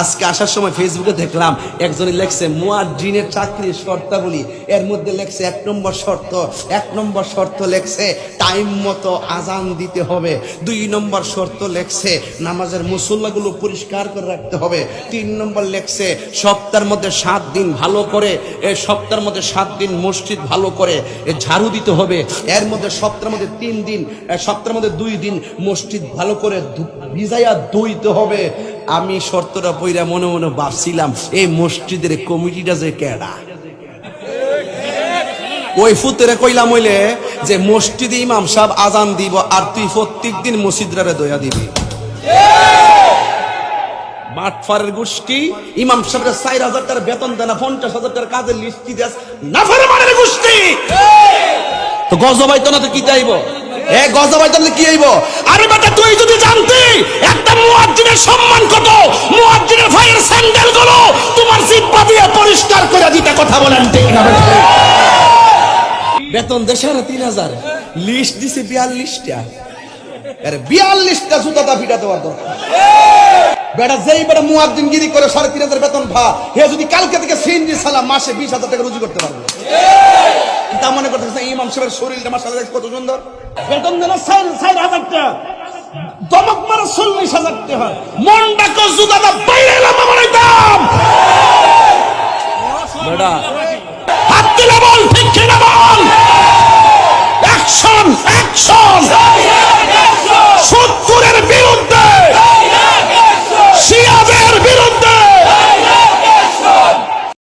আজকে আসার সময় ফেসবুকে দেখলাম একজনে লেখছে, মুয়াজ্জিনের চাকরির শর্তাবলী। এর মধ্যে লেখছে, এক নম্বর শর্ত, এক নম্বর শর্ত লেখছে, টাইম মতো আজান দিতে হবে। দুই নম্বর শর্ত লেখছে, নামাজের মুসল্লাগুলো পরিষ্কার করে রাখতে হবে। তিন নম্বর লেখছে, সপ্তাহের মধ্যে সাত দিন ভালো করে, এ সপ্তাহের মধ্যে সাত দিন মসজিদ ভালো করে ঝাড়ু দিতে হবে। এর মধ্যে সপ্তাহের মধ্যে তিন দিন সপ্তাহের মধ্যে দুই দিন মসজিদ ভালো করে ভিজাইয়া ধুইতে হবে। আমি শর্তটা পইরা মনে মনে ভাবছিলাম, এই মসজিদের কমিটিটা যে কেডা? ওই ফুতেরে কইলাম হইলে যে মসজিদে ইমাম সাহেব আজান দিব আর তুই প্রত্যেক দিন মসজিদরে দয়া দিবি। মাঠফারের গোষ্ঠী, ইমাম সাহেবের চার হাজার টাকার বেতন দেয় না পঞ্চাশ হাজার টাকার কাজের লিস্টি দেস? নাফারে মানের গোষ্ঠী! তো গজবাই তো না তো কি চাইব এ গজবাই তো কি আইব? আরে বেটা, তুই যদি জানতি সম্মান কত মুয়াজ্জিনের ভাইয়ের স্যান্ডেলগুলো তোমার জিব্বা দিয়ে পরিষ্কার করে দিতে কথা বলেন, ঠিক না? বেতন দেশে না তিন হাজার। লিস্ট দিছে বিয়াল্লিশটা। আরে বিয়াল্লিশটা জুতাটা ফিটাতে পারতো। বেটা যেই বেটা মুয়াজ্জিন গিরি করে সাড়ে তিন হাজার বেতন ভা, হে যদি কালকে থেকে সিনজি সালাম মাসে বিশ হাজার টাকা রুজি করতে পারবে। তা মনে করতেছে ইমাম সাহেবের শরীরটা মাসাল কত সুন্দর। বেতন দেন চার হাজার টাকা দমক মারা চল্লিশ হাজার টাকা। মন ডাকো জুদাদা বাইরে এলাম আমার দাম। হাত দিলে বল ঠিক কিনা বল। অ্যাকশন